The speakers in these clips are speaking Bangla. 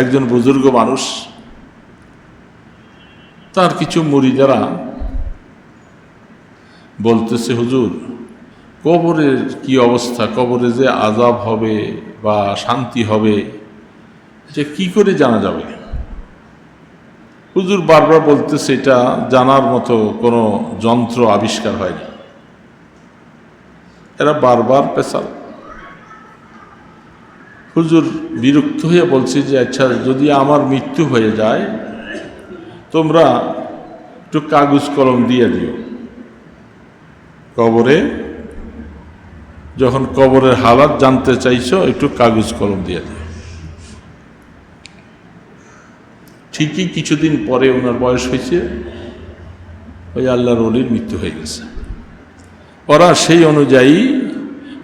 একজন বুজুর্গ মানুষ, তার কিছু মুড়িদারা বলতেছে, হুজুর, কবরের কি অবস্থা? কবরে যে আজাব হবে বা শান্তি হবে যে কি করে জানা যাবে? হুজুর বারবার বলতেছে, এটা জানার মতো কোনো যন্ত্র আবিষ্কার হয়নি। এরা বারবার পেশাল হুজুর বিরক্ত হয়ে বলছে যে আচ্ছা যদি আমার মৃত্যু হয়ে যায়, তোমরা একটু কাগজ কলম দিয়ে দিও। কবরে, যখন কবরের হালাত জানতে চাইছো, একটু কাগজ কলম দিয়ে দিও। ঠিকই কিছুদিন পরে ওনার বয়স হয়েছে, ওই আল্লাহর অলির মৃত্যু হয়ে গেছে। ওরা সেই অনুযায়ী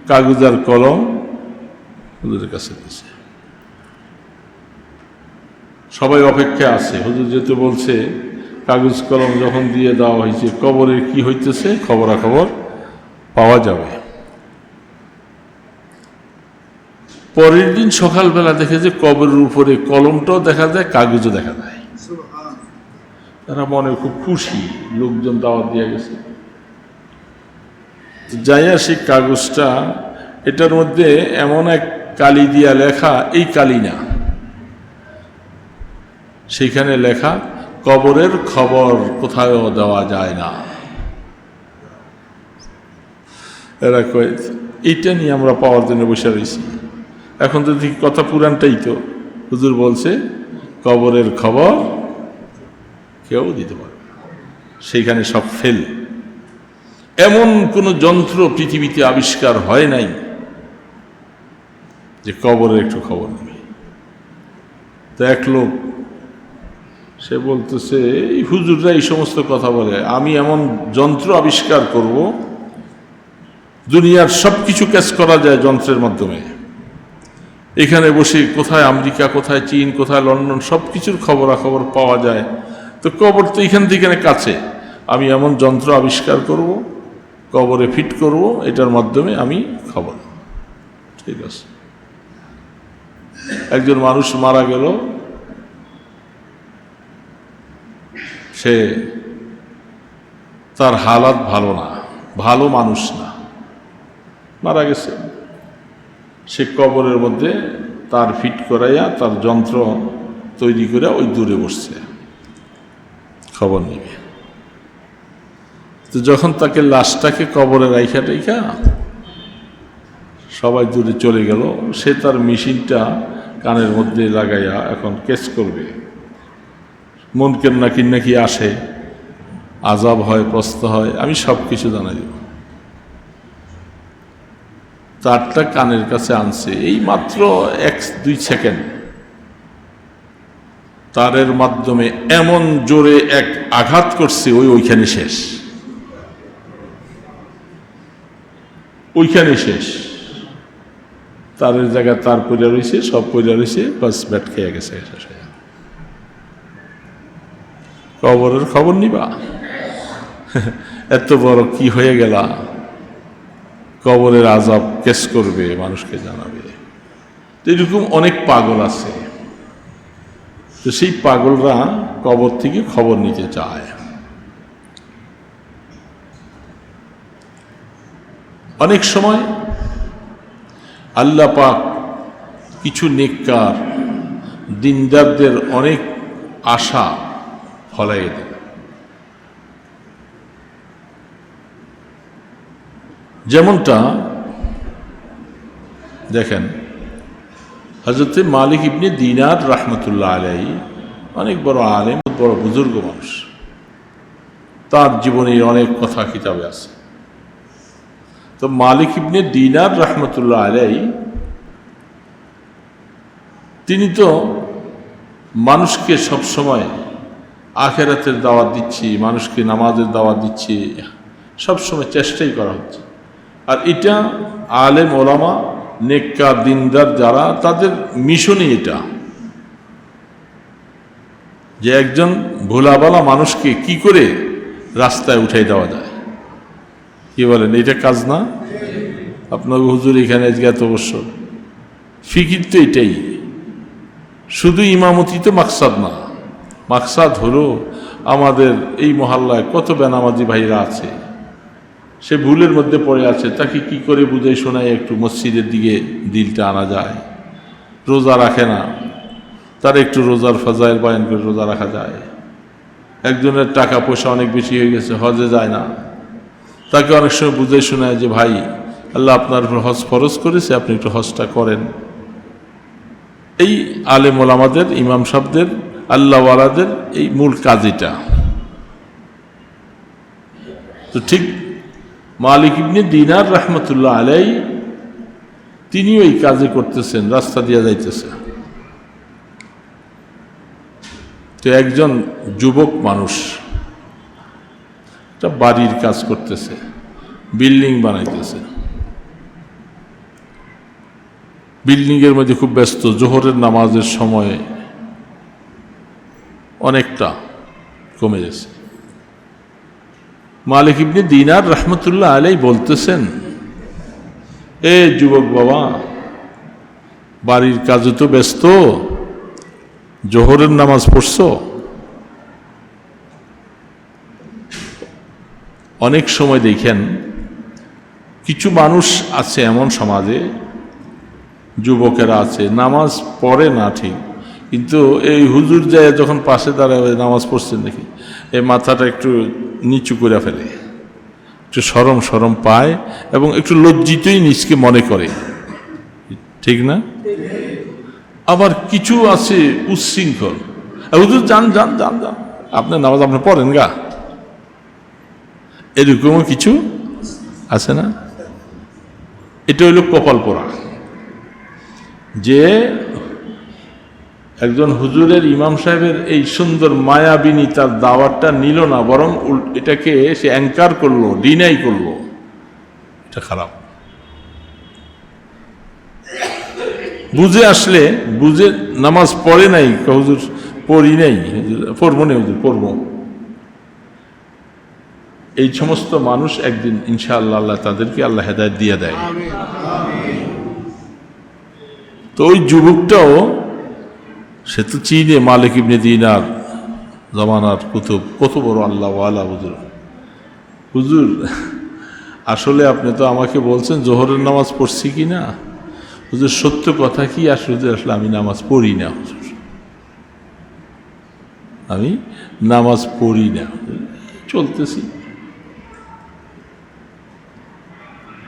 কাগজ আর কলম হুজুরের কাছে দিয়েছে সবাই অপেক্ষা আছে। হুজুর যেহেতু বলছে, কাগজ কলম যখন দিয়ে দেওয়া হয়েছে কবরের কি হইতেছে? খবরাখবর পাওয়া যাবে। পরের দিন সকালবেলা দেখে যে কবরের উপরে কলমটাও দেখা যায়, কাগজও দেখা যায়। তারা মনে খুব খুশি, লোকজন দাওয়াত দিয়ে গেছে। যাইয়া সেই কাগজটা, এটার মধ্যে এমন এক কালি দিয়া লেখা এই কালি না সেইখানে লেখা, কবরের খবর কোথায়ও দেওয়া যায় না। এরা কয়ে, এইটা নিয়ে আমরা পাওয়ার জন্য বসে রয়েছি এখন তো দেখি কথা পুরানটাই তো। হুজুর বলছে, কবরের খবর কেউ দিতে পারবে না। সেইখানে সব ফেল। এমন কোনো যন্ত্র পৃথিবীতে আবিষ্কার হয় নাই। যে কবরের একটু খবর নেবে তো এক লোক, সে বলতেছে, এই হুজুররা এই সমস্ত কথা বলে, আমি এমন যন্ত্র আবিষ্কার করব, দুনিয়ার সব কিছু ক্যাচ করা যায় যন্ত্রের মাধ্যমে। এখানে বসে কোথায় আমেরিকা, কোথায় চীন, কোথায় লন্ডন সব কিছুর খবরাখবর পাওয়া যায়। তো কবর তো এখান থেকে কাছে। আমি এমন যন্ত্র আবিষ্কার করব, কবরে ফিট করব, এটার মাধ্যমে আমি খবর ঠিক আছে। একজন মানুষ মারা গেল, সে তার হালাত ভালো না, ভালো মানুষ না, মারা গেছে। সে কবরের মধ্যে তার ফিট করাইয়া তার যন্ত্র তৈরি করে ওই দূরে বসছে। খবর নিবে। তো যখন তাকে লাশটাকে কবরে রাইখা টাইখা সবাই দূরে চলে গেল, সে তার মেশিনটা কানের মধ্যে লাগাইয়া এখন কেস করবে। মনকের নাকি নাকি আসে, আজাব হয়, প্রস্ত হয়, আমি সব কিছু জানাই দেব। তারটা কানের কাছে আনছে, এই মাত্র এক দুই সেকেন্ড। তারের মাধ্যমে এমন জোরে এক আঘাত করছে, ওই ওইখানে শেষ। ওইখানে শেষ। তারের জায়গায় তার পইরা রয়েছে, সব পইরা রয়েছে, বাস ব্যাট খেয়ে গেছে। কবরের খবর নিবা? এত বড় কি হয়ে গেলা? কবরের আজাব কেস করবে, মানুষকে জানাবে। এরকম অনেক পাগল আছে। তো সেই পাগলরা কবর থেকে খবর নিতে চায়। অনেক সময় আল্লাহ পাক কিছু নেককার দিনদারদের অনেক আশা ফলাই দেন। যেমনটা দেখেন হজরত মালিক ইবনে দিনার রহমতুল্লাহ আলাই অনেক বড় আলেম, বড় বুজুর্গ মানুষ। তার জীবনে অনেক কথা কিতাবে আছে। তো মালিক ইবনে দিনার রহমতুল্লাহ আলাই তিনি তো মানুষকে সবসময় আখেরাতের দাওয়াত দিচ্ছি, মানুষকে নামাজের দাওয়াত দিচ্ছি, সবসময় চেষ্টাই করা হচ্ছে। আর এটা আলেম ওলামা নেককা দিনদার যারা, তাদের মিশনই এটা। যে একজন ভোলাবালা মানুষকে কি করে রাস্তায় উঠাই দেওয়া যায়? কি বলেন এটা কাজ না? আপনার হুজুর এখানে আজকে এত বছর। ফিকির তো এটাই। শুধু ইমামতি তো মাকসাদ না। মাকসাদ হলো আমাদের এই মহল্লায় কত বেনামাজি ভাইরা আছে। সে ভুলের মধ্যে পড়ে আছে, তাকে কি করে বুঝাই শোনায় একটু মসজিদের দিকে দিলটা আনা যায়। রোজা রাখে না। তার একটু রোজার ফাজাইল বয়ান করে রোজা রাখা যায়। একজনের টাকা পয়সা অনেক বেশি হয়ে গেছে, হজে যায় না। তাকে অনেক সময় বুঝে শোনায় যে, ভাই, আল্লাহ আপনার উপর হজ ফরজ করেছে, আপনি একটু হজটা করেন। এই আলেম ওলামাদের, ইমাম সাহদের আল্লাহওয়ালাদের এই মূল কাজ এটা তো ঠিক মালিক ইবনে দিনার রহমতুল্লাহ আলাই তিনিও এই কাজে করতেছেন, রাস্তা দিয়া যাইতেছে। তো একজন যুবক মানুষ একটা বাড়ির কাজ করতেছে, বিল্ডিং বানাইতেছে। বিল্ডিংয়ের মধ্যে খুব ব্যস্ত, জোহরের নামাজের সময়ে অনেকটা কমে গেছে। মালিক ইবনে দিনার রহমতুল্লাহ আলাই বলতেছেন, এ যুবক বাবা, বাড়ির কাজে তো ব্যস্ত, জোহরের নামাজ পড়ছো? অনেক সময় দেখেন কিছু মানুষ আছে এমন সমাজে, যুবকেরা আছে, নামাজ পড়ে না ঠিক, কিন্তু এই হুজুর যায় যখন পাশে দাঁড়ায়, নামাজ পড়ছেন দেখি, এই মাথাটা একটু নিচু করে ফেলে, একটু সরম সরম পায় এবং একটু লজ্জিতই নিজকে মনে করে, ঠিক না? আবার কিছু আছে উচ্ছৃঙ্খল। হুজুর, যান যান যান যান আপনার নামাজ আপনি পড়েন গা। এরকমও কিছু আছে না? এটা হইল কপাল যে একজন হুজুরের ইমাম সাহেবের এই সুন্দর মায়াবিনী তার দাওয়াতটা নিল না, বরং এটাকে সে অ্যাঙ্কার করল, ডিনাই করল। এটা খারাপ। বুঝে আসলে, বুঝে নামাজ পড়ে নাই হুজুর পড়ি নাই পড়ব না হুজুর, পড়ব। এই সমস্ত মানুষ একদিন ইনশাআল্লাহ আল্লাহ তাদেরকে আল্লাহ হেদায়ত দিয়ে দেয়। তো ওই যুবকটাও, সে তো চিনে মালিক ইবনে দিনার জমানার কুতুব, কত বড় আল্লাহ ওয়ালা হুজুর। হুজুর, আসলে আপনি তো আমাকে বলছেন জোহরের নামাজ পড়ছি কি না? হুজুর, সত্য কথা কি? হুজুর, আসলে আমি নামাজ পড়ি না, হুজুর। আমি নামাজ পড়ি না চলতেছি।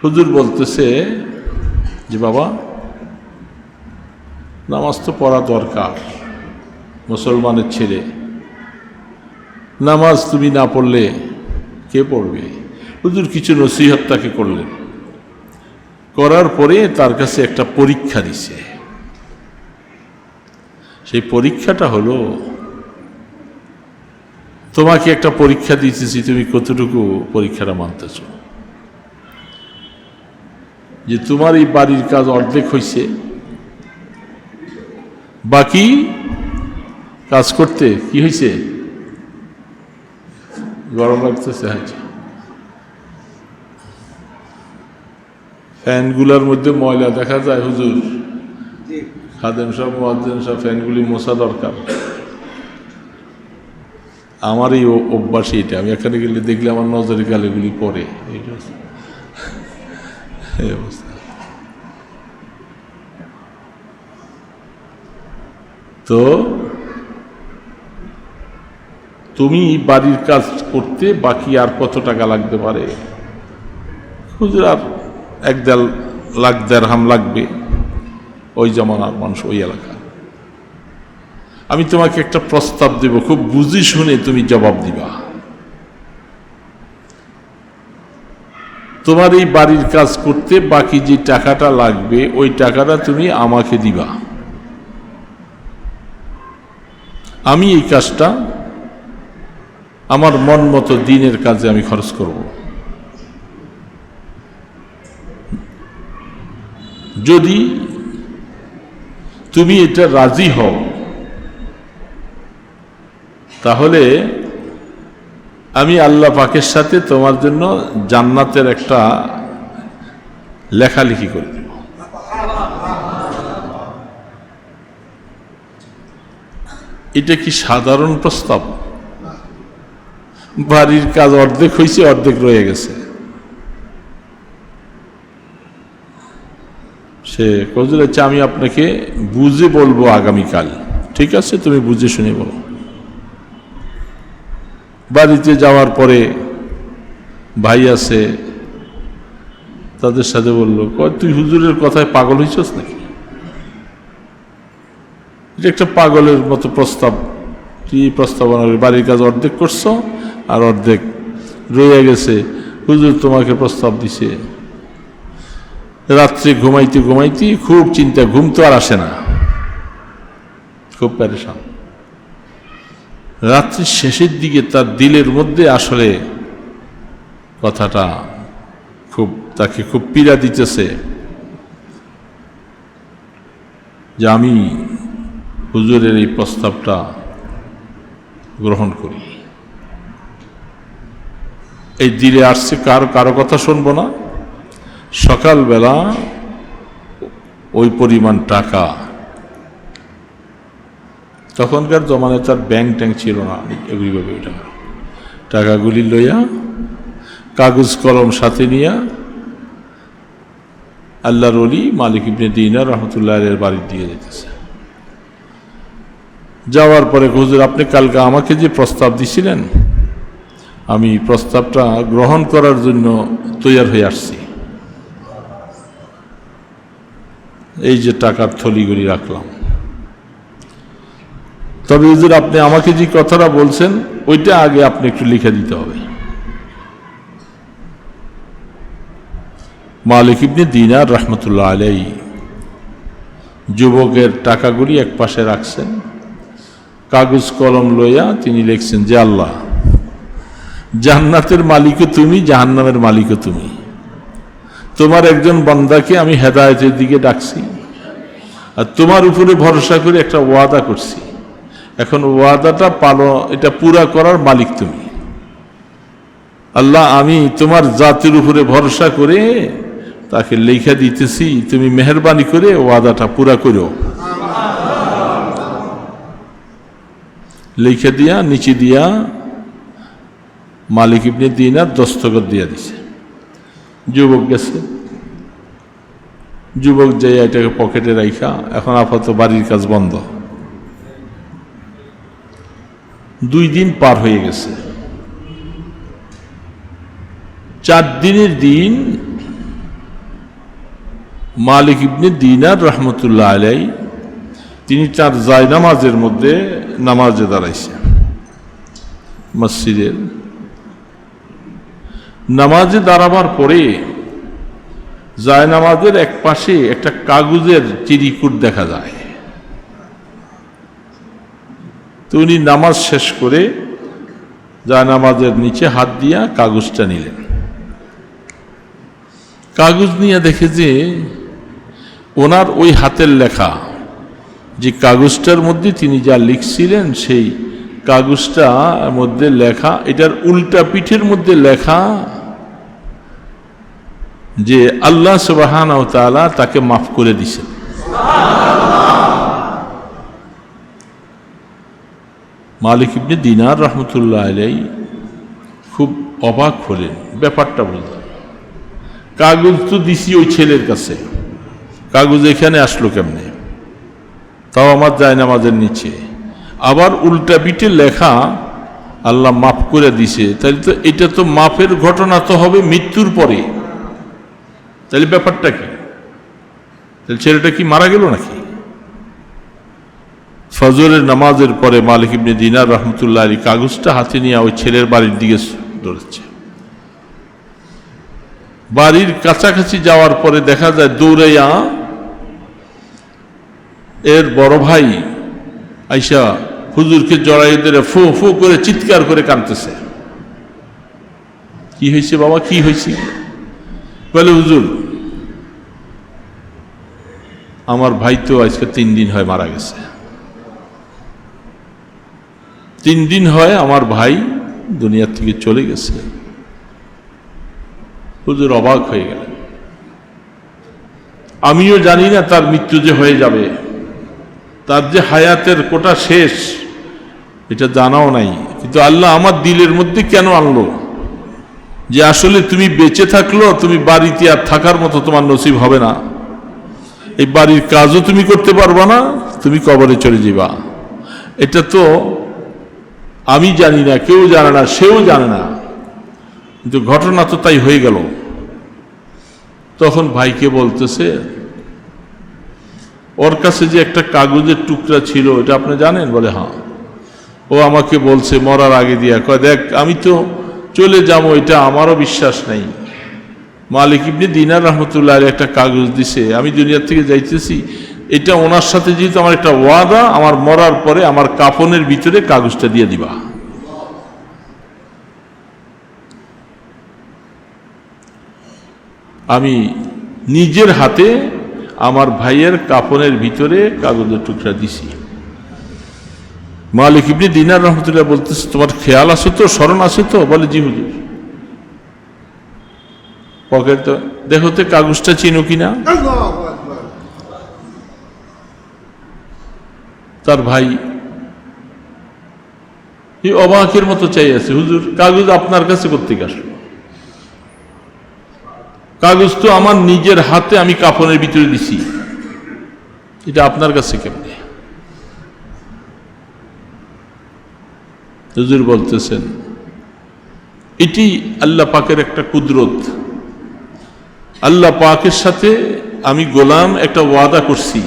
হুজুর বলতেছে যে, বাবা, নামাজ তো পড়া দরকার, মুসলমানের ছেলে। নামাজ তুমি না পড়লে কে পড়বে? হুজুর কিছু নসিহত তাকে করলেন। করার পরে তার কাছে একটা পরীক্ষা দিছে। সেই পরীক্ষাটা হলো, তোমাকে একটা পরীক্ষা দিতেছি, তুমি কতটুকু পরীক্ষাটা মানতেছ? যে তোমার এই বাড়ির কাজ অর্ধেক হয়েছে বাকি কাজ করতে কি হয়েছে গরম লাগতেছে আচ্ছা ফ্যানগুলোর মধ্যে ময়লা দেখা যায় হুজুর। খাদেম সব মহাদেন সব ফ্যানগুলি মশা দরকার। আমার এই অভ্যাস এটা আমি এখানে গেলে দেখলে আমার নজরে গালিগুলি পড়ে। এই অবস্থা। তো তুমি বাড়ির কাজ করতে বাকি আর কত টাকা লাগতে পারে? আর এক দেড় লাখ দেড় হাম লাগবে ওই জমানার মানুষ, ওই এলাকা। আমি তোমাকে একটা প্রস্তাব দেব, খুব বুঝি শুনে তুমি জবাব দিবা। তোমার এই বাড়ির কাজ করতে বাকি যে টাকাটা লাগবে, ওই টাকাটা তুমি আমাকে দিবা। আমি এই কাজটা আমার মন মতো দিনের কাজে আমি খরচ করব। যদি তুমি এটা রাজি হও, তাহলে আমি আল্লাহ পাকের সাথে তোমার জন্য জান্নাতের একটা লেখালেখি করে এটা কি সাধারণ প্রস্তাব? বাড়ির কাজ অর্ধেক হয়েছে অর্ধেক রয়ে গেছে। সে কজুর হচ্ছে আমি আপনাকে বুঝে বলব আগামীকাল। ঠিক আছে, তুমি বুঝে শুনে বলো। বাড়িতে যাওয়ার পরে ভাই আছে, তাদের সাথে বলল তুই হুজুরের কথায় পাগল হয়েছস নাকি? এটা একটা পাগলের মতো প্রস্তাব এই প্রস্তাবনা বাড়ির কাজ অর্ধেক করছ আর অর্ধেক রয়ে গেছে। হুজুর তোমাকে প্রস্তাব দিছে। রাত্রে ঘুমাইতে ঘুমাইতে খুব চিন্তা, ঘুম তো আর আসে না। খুব প্যারেশান রাত্রির শেষের দিকে তার দিলের মধ্যে আসলে কথাটা খুব, তাকে খুব পীড়া দিতেছে যে আমি হুজুরের এই প্রস্তাবটা গ্রহণ করি। এই দিলে আসছে কারও কারও কথা শুনব না। সকালবেলা ওই পরিমাণ টাকা। তখনকার জমানায় তার ব্যাংক ট্যাঙ্ক ছিল না, এগুলিভাবে ওই টাকা টাকাগুলি লইয়া, কাগজ কলম সাথে নিয়া, আল্লাহর অলি মালিক ইবনে দিনা রহমতুল্লাহ বাড়ি দিয়ে যেতেছে যাওয়ার পরে হুজুর, আপনি কালকে আমাকে যে প্রস্তাব দিছিলেন, আমি প্রস্তাবটা গ্রহণ করার জন্য তৈয়ার হয়ে আসছি। এই যে টাকার থলিগুলি রাখলাম। তবে হুজুর, আপনি আমাকে যে কথাটা বলছেন, ওইটা আগে আপনি একটু লিখে দিতে হবে। মালিক ইবনে দিনার রহমতুল্লাহ আলাই যুবকের টাকাগুলি এক পাশে রাখছেন। কাগজ কলম লইয়া তিনি লিখছেন যে আল্লাহ, জান্নাতের মালিকও তুমি, জাহান্নামের মালিকও তুমি। তোমার একজন বান্দাকে আমি হেদায়তের দিকে ডাকছি আর তোমার উপরে ভরসা করে একটা ওয়াদা করছি। এখন ওয়াদাটা পালো, এটা পুরা করার মালিক তুমি। আল্লাহ, আমি তোমার জাতির উপরে ভরসা করে তাকে লেখা দিতেছি, তুমি মেহরবানি করে ওয়াদাটা পুরা করো লিখে দিয়া, নিচে দিয়া, মালিক ইবনে দিনার দস্তখত দিয়া দিছে। যুবক গেছে। যুবক যাই এটাকে পকেটে রাইখা, এখন আপাতত বাড়ির কাজ বন্ধ। দুই দিন পার হয়ে গেছে। চার দিনের দিন মালিক ইবনে দিনার রহমতুল্লাহ আলাই তিনি তার জায় নামাজের মধ্যে নামাজে দাঁড়াইছে। মসজিদের। নামাজে দাঁড়াবার পরে জায় নামাজের এক পাশে একটা কাগজের চিরিকুট দেখা যায়। তো উনি নামাজ শেষ করে জায় নামাজের নিচে হাত দিয়া কাগজটা নিলেন। কাগজ নিয়ে দেখে যে ওনার ওই হাতের লেখা যে কাগজটার মধ্যে তিনি যা লিখছিলেন, সেই কাগজটা মধ্যে লেখা, এটার উল্টা পিঠের মধ্যে লেখা যে আল্লাহ সুবাহান তাকে মাফ করে দিছেন মালিক ইবনে দিনার রহমতুল্লাহ আলাই খুব অবাক হলেন, ব্যাপারটা বললেন, কাগজ তো দিছি ওই ছেলের কাছে, কাগজ এখানে আসলো কেমনে? তাও আমার যায় নামাজের নিচে। আবার উল্টা পিঠে লেখা, আল্লাহ মাফ করে দিছে। তাহলে তো এটা তো মাফের ঘটনা তো হবে মৃত্যুর পরে। তাহলে ব্যাপারটা কি? তাহলে ছেলেটা কি মারা গেল নাকি? ফজরের নামাজের পরে মালিক ইবনে দিনার রহমতুল্লাহ আলী কাগজটা হাতে নিয়ে ওই ছেলের বাড়ির দিকে দৌড়াচ্ছে। বাড়ির কাছাকাছি যাওয়ার পরে দেখা যায় দৌড়াইয়া এর বড় ভাই আইসা হুজুরকে জড়াই ধরে ফু ফু করে চিৎকার করে কাঁদতেছে। কি হয়েছে বাবা? কি হয়েছে? বলে, হুজুর, আমার ভাই তো আজকে তিন দিন হয় মারা গেছে। তিন দিন হয় আমার ভাই দুনিয়ার থেকে চলে গেছে। হুজুর অবাক হয়ে গেলেন। আমিও জানি না তার মৃত্যু যে হয়ে যাবে। তার যে হায়াতের কোটা শেষ, এটা জানাও নাই। কিন্তু আল্লাহ আমার দিলের মধ্যে কেন আনলো? যে আসলে তুমি বেঁচে থাকল তুমি বাড়িতে আর থাকার মতো তোমার নসিব হবে না। এই বাড়ির কাজও তুমি করতে পারবা না, তুমি কবরে চলে যাবা এটা তো আমি জানি না, কেউ জানে না, সেও জানে না। কিন্তু ঘটনা তো তাই হয়ে গেল। তখন ভাইকে বলতেছে ওর কাছে যে একটা কাগজের টুকরা ছিল এটা আপনি জানেন? বলে হ্যাঁ। ও আমাকে বলছে, মরার আগে দিয়া। কয়, দেখ, আমি তো চলে যাব, এটা আমারও বিশ্বাস নেই। মালিক ইবনে দিনার রহমতুল্লাহ একটা কাগজ দিছে, আমি দুনিয়ার থেকে যাইতেছি, এটা ওনার সাথে যেহেতু আমার একটা ওয়াদা, আমার মরার পরে আমার কাফনের ভিতরে কাগজটা দিয়ে দিবা। আমি নিজের হাতে আমার ভাইয়ের কাফনের ভিতরে কাগজের টুকরা দিছি। মালিক ইবনে দিনার রহমতুল্লাহ বলতেছে তোমার খেয়াল আছে তো? স্মরণ আছে তো? বলে জি হুজুর। পকেট তো দেখো তো কাগজটা চিনো কিনা? তার ভাই এই অবাকের মতো চাই আছে। হুজুর কাগজ আপনার কাছে করতে আসলো? কাগজ তো আমার নিজের হাতে আমি কাফনের ভিতরে দিছি। এটা আপনার কাছে কেমনে? হুজুর বলতেছেন, এটি আল্লাহ পাকের একটা কুদরত। আল্লাহ পাকের সাথে আমি গোলাম একটা ওয়াদা করছি।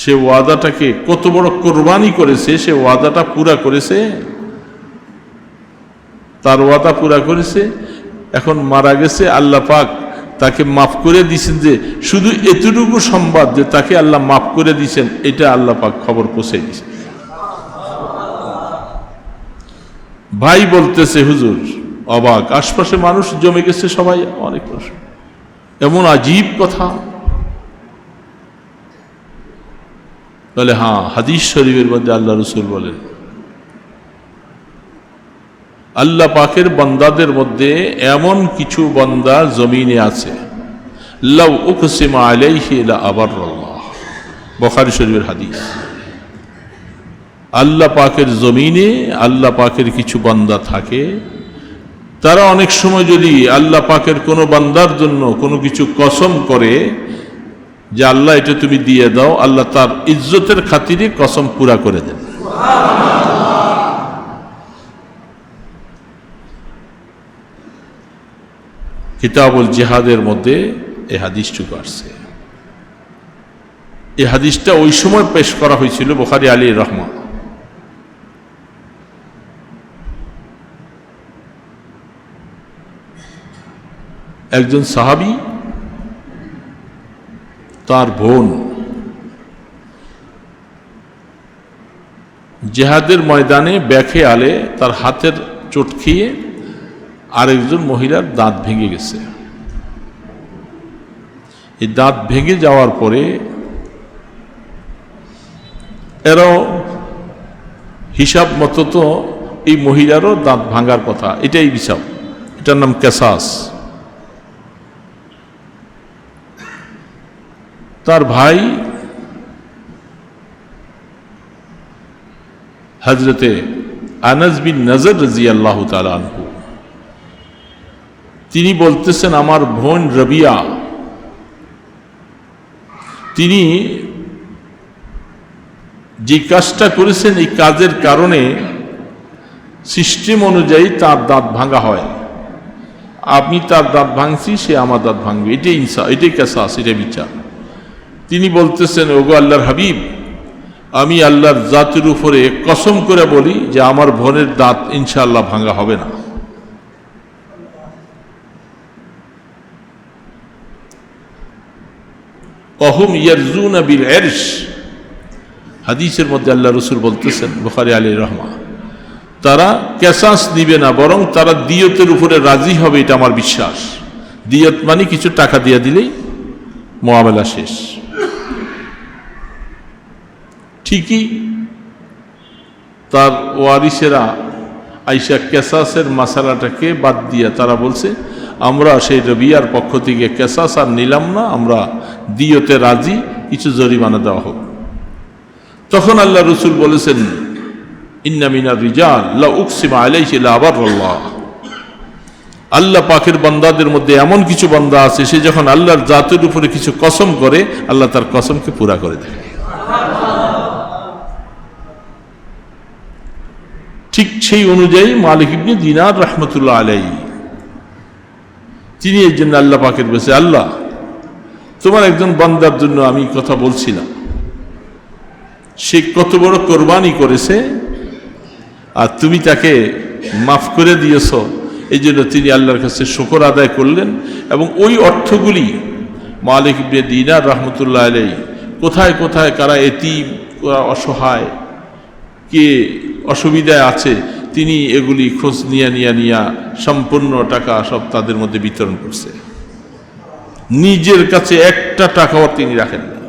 সে ওয়াদাটাকে কত বড় কোরবানি করেছে, সে ওয়াদাটা পুরা করেছে, তার ওয়াদা পুরা করেছে এখন মারা গেছে, আল্লাহ পাক তাকে মাফ করে দিয়েছেন যে শুধু এতটুকু সম্বাদ যে তাকে আল্লাহ মাফ করে দিয়েছেন, এটা আল্লাহ পাক খবর পৌঁছে দিয়েছে। ভাই বলতেছে, হুজুর, অবাক, আশপাশে মানুষ জমে গেছে সবাই, অনেক প্রশ্ন এমন আজীব কথা। বলে হ্যাঁ হাদিস শরীফের মধ্যে আল্লাহ রসুল বলেন আল্লাহ পাকের বন্দাদের মধ্যে এমন কিছু বন্দা জমিনে আছে। উকসিমা বুখারী শরীফের হাদিস। আল্লাহ পাকের জমিনে আল্লাহ পাকের কিছু বান্দা থাকে। তারা অনেক সময় যদি আল্লাহ পাকের কোনো বান্দার জন্য কোনো কিছু কসম করে, যে আল্লাহ এটা তুমি দিয়ে দাও, আল্লাহ তার ইজ্জতের খাতিরে কসম পুরা করে দেন। কিতাবুল জিহাদের মধ্যে এই হাদিসটুকু আসছে। এই হাদিসটা ওই সময় পেশ করা হয়েছিল বোখারি আলী রহমান একজন সাহাবী, তার বোন জেহাদের ময়দানে ব্যাখে আলে তার হাতের চোট খেয়ে আরেকজন মহিলার দাঁত ভেঙে গেছে। এই দাঁত ভেঙে যাওয়ার পরে এরাও হিসাব মতো তো এই মহিলারও দাঁত ভাঙার কথা, এটাই হিসাব। এটার নাম ক্যাসাস তার ভাই হজরতে আনাজ বিন নজর রাজি আল্লাহ তালু তিনি বলতেছেন, আমার বোন রবিয়া। তিনি যে কাজটা করেছেন, এই কাজের কারণে সিস্টেম অনুযায়ী তার দাঁত ভাঙা হয়। আমি তার দাঁত ভাঙছি, সে আমার দাঁত ভাঙবে। এটাই ইনসা, এটাই কেসাস এটা বিচার। তিনি বলতেছেন, ওগো আল্লাহর হাবিব, আমি আল্লাহর জাতির উপরে কসম করে বলি যে আমার বোনের দাঁত ইনশাআল্লাহ ভাঙা হবে না। অহম ইয়ারজুন বিল এরশ হাদিসের মধ্যে আল্লাহ রসুল বলতেছেন, বুখারি আলী রহমা, তারা ক্যাসাস নিবে না, বরং তারা দিয়তের উপরে রাজি হবে, এটা আমার বিশ্বাস। দিয়ত মানে কিছু টাকা দিয়ে দিলেই মোয়াবেলা শেষ। ঠিকই তার ওয়ারিসেরা আইসা ক্যাসাসের মাসালাটাকে বাদ দিয়া তারা বলছে আমরা সেই রবিয়ার পক্ষ থেকে ক্যাসাস আর নিলাম না, আমরা দিয়তে রাজি, কিছু জরিমানা দেওয়া হোক। তখন আল্লাহ রসুল বলেছেন, ইন্না মিনার রিজাল, লা উকসিমা আলাইহি, লা আবারাল্লাহ আল্লাহ পাকের বান্দাদের মধ্যে এমন কিছু বান্দা আছে, সে যখন আল্লাহর জাতের উপরে কিছু কসম করে, আল্লাহ তার কসমকে পুরা করে দেয়। ঠিক সেই অনুযায়ী মালিক ইবনে দিনার রহমতুল্লাহ আলাই তিনি এর জন্য আল্লাহ পাকের বেছে আল্লাহ। তোমার একজন বান্দার জন্য আমি কথা বলছিলাম। সে কত বড় কোরবানি করেছে আর তুমি তাকে মাফ করে দিয়েছ। এই জন্য তিনি আল্লাহর কাছে শুকর আদায় করলেন এবং ওই অর্থগুলি মালিক ইবনে দিনার রহমতুল্লাহ আলাই কোথায় কোথায় কারা কারা অসহায়, কে অসুবিধায় আছে তিনি এগুলি খোঁজ নিয়ে নিয়ে নিয়ে সম্পূর্ণ টাকা সব তাদের মধ্যে বিতরণ করছে। নিজের কাছে একটা টাকাও তিনি রাখেন না।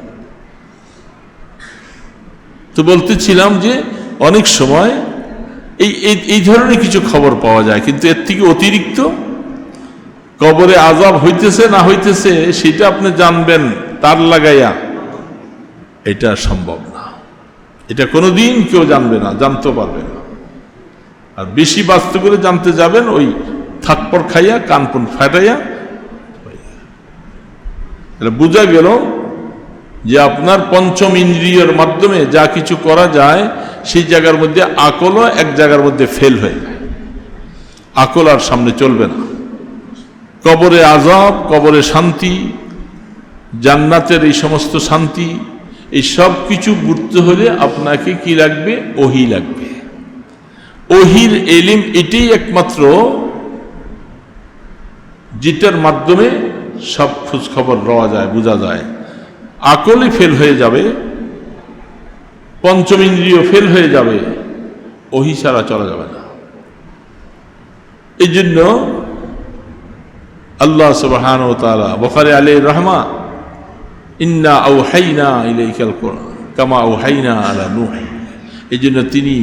তো বলতেছিলাম যে অনেক সময় এই, এই- ধরনের কিছু খবর পাওয়া যায়, কিন্তু এর থেকে অতিরিক্ত কবরে আজাব হইতেছে না হইতেছে, সেটা আপনি জানবেন তার লাগাইয়া এটা সম্ভব না। এটা কোনোদিন কেউ জানবে না জানতে পারবে না। আর বেশি বাস্তব করে জানতে যাবেন, ওই থাকপর খাইয়া, কানপন ফাটাইয়া। এটা বোঝা গেল যে আপনার পঞ্চম ইন্দ্রিয়র মাধ্যমে যা কিছু করা যায়, সেই জায়গার মধ্যে আকলও এক জায়গার মধ্যে ফেল হয়ে যায়। আকল আর সামনে চলবে না। কবরে আজাব কবরে শান্তি, জান্নাতের এই সমস্ত শান্তি, এই সব কিছু বুঝতে হলে আপনাকে কি লাগবে? ওহি লাগবে। ওহির এলিম এটাই একমাত্র যেটার মাধ্যমে সব খোঁজ খবর রওয়া যায়, বোঝা যায়। আকলে ফেল হয়ে যাবে, পঞ্চম ইন্দ্রিয় ফেল হয়ে যাবে, ওহি ছাড়া চলা যাবে না। এই জন্য আল্লাহ সুবহান ও তালা বখারে আলী রহমা, ইন্না আউ হাইনা ইলাইকাল কামা আউ হাইনা আলা নূহ। এই জন্য তিনি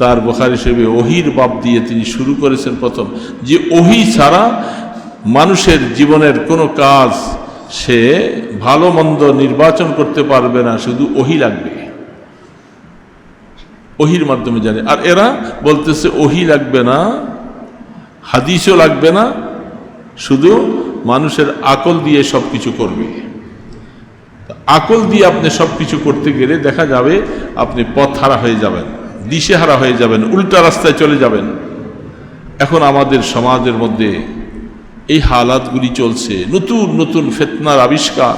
তার বখারি হিসেবে ওহির বাপ দিয়ে তিনি শুরু করেছেন প্রথম। যে ওহি ছাড়া মানুষের জীবনের কোনো কাজ সে ভালো মন্দ নির্বাচন করতে পারবে না, শুধু ওহি লাগবে। ওহির মাধ্যমে জানে। আর এরা বলতেছে, ওহি লাগবে না, হাদিসও লাগবে না, শুধু মানুষের আকল দিয়ে সব কিছু করবে আকল দিয়ে আপনি সব কিছু করতে গেলে দেখা যাবে আপনি পথ হারা হয়ে যাবেন। দিশেহারা হয়ে যাবেন, উল্টা রাস্তায় চলে যাবেন। এখন আমাদের সমাজের মধ্যে এই হালাতগুলি চলছে, নতুন নতুন ফেতনার আবিষ্কার।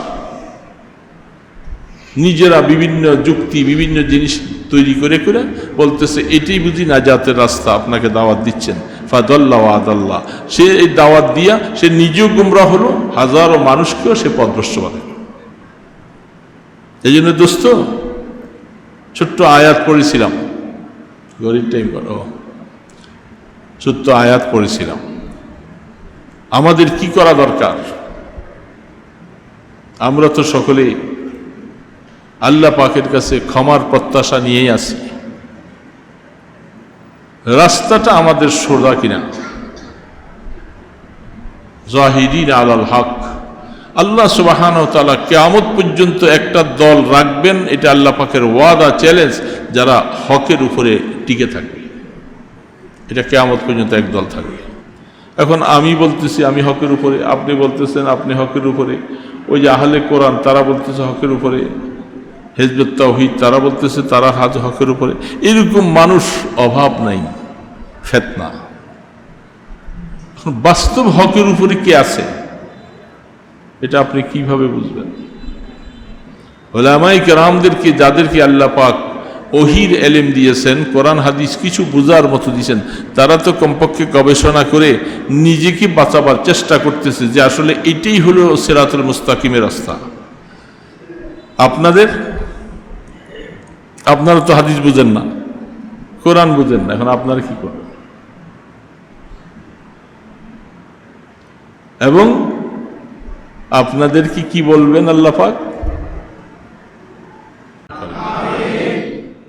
নিজেরা বিভিন্ন যুক্তি, বিভিন্ন জিনিস তৈরি করে করে বলতেছে, এটাই বুঝি নাজাতের রাস্তা, আপনাকে দাওয়াত দিচ্ছেন। ফাদল্লা আদাল্লাহ সে এই দাওয়াত দিয়া, সে নিজেও গুমরা হলো, হাজারো মানুষকেও সে পদভ্রষ্ট বানাবে এই জন্য দোস্ত, ছোট্ট আয়াত পড়েছিলাম। গরিব টাইম করো ছোট্ট আয়াত পড়েছিলাম। আমাদের কি করা দরকার? আমরা তো সকলে আল্লাহ পাকের কাছে ক্ষমার প্রত্যাশা নিয়েই আসি রাস্তাটা আমাদের সোজা কিনা। জাহিদিন আলাল হক। আল্লাহ সুবাহান তালা কেয়ামত পর্যন্ত একটা দল রাখবেন, এটা আল্লাহ পাকের ওয়াদা, চ্যালেঞ্জ, যারা হকের উপরে টিকে থাকবে। এটা কেয়ামত পর্যন্ত এক দল থাকবে। এখন আমি বলতেছি, আমি হকের উপরে, আপনি বলতেছেন, আপনি হকের উপরে। ওই যে আহলে কোরআন, তারা বলতেছে হকের উপরে। হেজবত তাওহিদ, তারা বলতেছে তারা হাজ হকের উপরে। এরকম মানুষ অভাব নাই, ফেতনা। বাস্তব হকের উপরে কে আছে? এটা আপনি কীভাবে বুঝবেন? ওলামাই কেরামদেরকে, যাদেরকে আল্লাহ পাক ওহির এলেম দিয়েছেন, কোরআন, হাদিস কিছু বোঝার মতো দিয়েছেন, তারা তো কমপক্ষে গবেষণা করে নিজেকে বাঁচাবার চেষ্টা করতেছে যে আসলে এটাই হলো সেরাতুল মুস্তাকিমের রাস্তা। আপনাদের? আপনারা তো হাদিস বুঝেন না, কোরআন বুঝেন না, এখন আপনারা কি করবেন? এবং আপনাদেরকে কি বলবেন আল্লাহ পাক?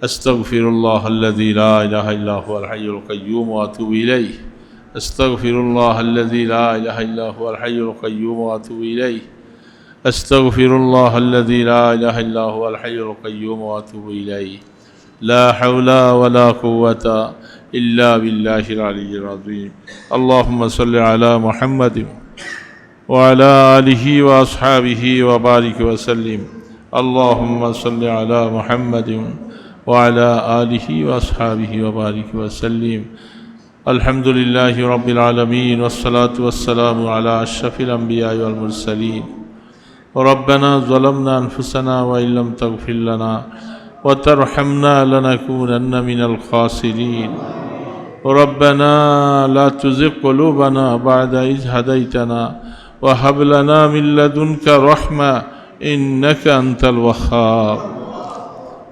أستغفر الله الذي لا إله إلا هو الحي القيوم وأتوب إليه أستغفر الله الذي لا إله إلا هو الحي القيوم وأتوب إليه أستغفر الله الذي لا إله إلا هو الحي القيوم وأتوب إليه لا حول ولا قوة إلا بالله العلي العظيم اللهم صل على محمد وعلى آله وأصحابه وبارك وسلم. اللهم صل على محمد وعلى آله وأصحابه وبارك وسلم. الحمد لله رب العالمين والصلاة والسلام على أشرف الأنبياء والمرسلين. ربنا ظلمنا أنفسنا وإن لم تغفر لنا وترحمنا لنكونن من الخاسرين. ربنا لا تزغ قلوبنا بعد إذ هديتنا وهب لنا من لدنك رحمة إنك أنت الوهاب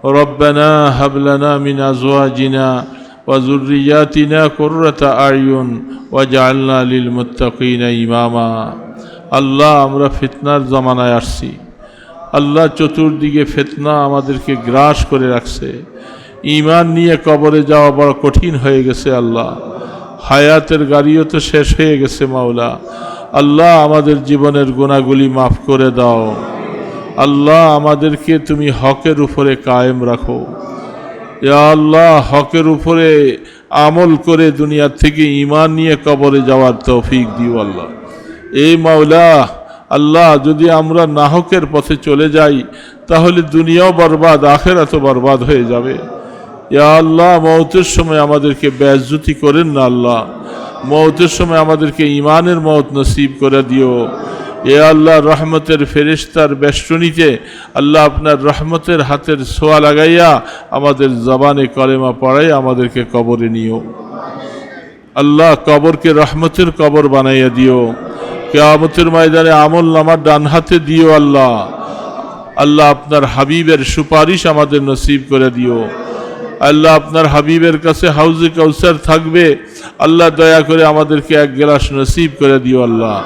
ربنا هب لنا من أزواجنا وذرياتنا قرة أعين واجعلنا للمتقين إماما আল্লাহ আমরা ফিতনার জমানায় আসছি আল্লাহ চতুর্দিকে ফিতনা আমাদেরকে গ্রাস করে রাখছে ইমান নিয়ে কবরে যাওয়া বড় কঠিন হয়ে গেছে আল্লাহ হায়াতের গাড়িও তো শেষ হয়ে গেছে মাওলা আল্লাহ আমাদের জীবনের গুণাগুলি মাফ করে দাও। আল্লাহ আমাদেরকে তুমি হকের উপরে কায়েম রাখো। আল্লাহ, হকের উপরে আমল করে দুনিয়ার থেকে ইমান নিয়ে কবরে যাওয়ার তৌফিক দিও আল্লাহ। এই মাওলা, আল্লাহ যদি আমরা নাহকের পথে চলে যাই, তাহলে দুনিয়াও বরবাদ, আখেরাতও বরবাদ হয়ে যাবে। আল্লাহ মৌতের সময় আমাদেরকে ব্যাজ্যুতি করেন না আল্লাহ। মৌতের সময় আমাদেরকে ইমানের মত নসিব করে দিও। এ আল্লাহ, রহমতের ফেরিস্তার বেষ্টনীতে আল্লাহ আপনার রহমতের হাতের ছোঁয়া লাগাইয়া আমাদের জবানে কলেমা পড়াই আমাদেরকে কবরে নিও। আল্লাহ, কবরকে রহমতের কবর বানাইয়া দিও। কেয়ামতের ময়দানে আমল নামার ডান হাতে দিও আল্লাহ। আল্লাহ আপনার হাবিবের সুপারিশ আমাদের নসিব করে দিও। আল্লাহ আপনার হাবিবের কাছে হাউজে কাউসার থাকবে। আল্লাহ দয়া করে আমাদেরকে এক গ্লাস নসিব করে দিও আল্লাহ।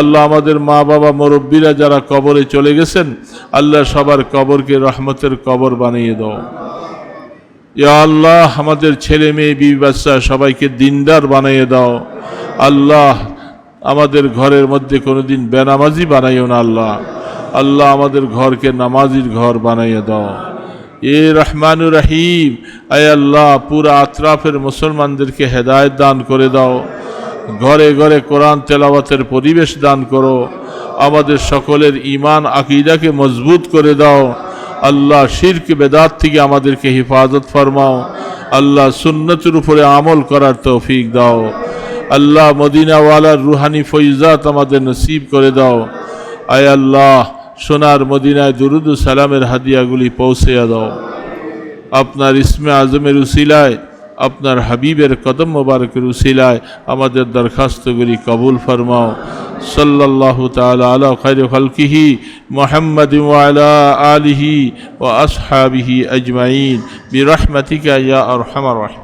আল্লাহ, আমাদের মা বাবা মুরব্বীরা যারা কবরে চলে গেছেন, আল্লাহ সবার কবরকে রহমতের কবর বানিয়ে দাও। ইয়া আল্লাহ, আমাদের ছেলে মেয়ে, বিবি বাচ্চা সবাইকে দিনদার বানিয়ে দাও। আল্লাহ, আমাদের ঘরের মধ্যে কোনোদিন বেনামাজি বানাইও না আল্লাহ। আল্লাহ, আমাদের ঘরকে নামাজির ঘর বানাইয়ে দাও। এ রহমানুর রহিম, আয় আল্লাহ, পুরা আতরাফের মুসলমানদেরকে হেদায়ত দান করে দাও। ঘরে ঘরে কোরআন তেলাওয়াতের পরিবেশ দান করো। আমাদের সকলের ইমান আকিদাকে মজবুত করে দাও। আল্লাহ শিরক, বেদাত থেকে আমাদেরকে হেফাজত ফরমাও। আল্লাহ সুন্নতের উপরে আমল করার তৌফিক দাও। আল্লাহ মদিনাওয়ালার রুহানি ফৈজাত আমাদের নসিব করে দাও। আয় আল্লাহ সোনার মদিনায় দুরুদ সালামের হাদিয়াগুলি পৌঁছে দাও আপনার ইসমে আজমের উসিলায় আপনার হাবিবের কদম মোবারকের উসিলায় আমাদের দরখাস্তগুলি কবুল ফরমাও সাল্লাল্লাহু তাআলা আলা খাইর খালকিহি মুহাম্মদ ওয়ালা আলিহি ওয়া আসহাবিহি আজমাইন বিরহমাতিকা ইয়া আরহামার রাহিম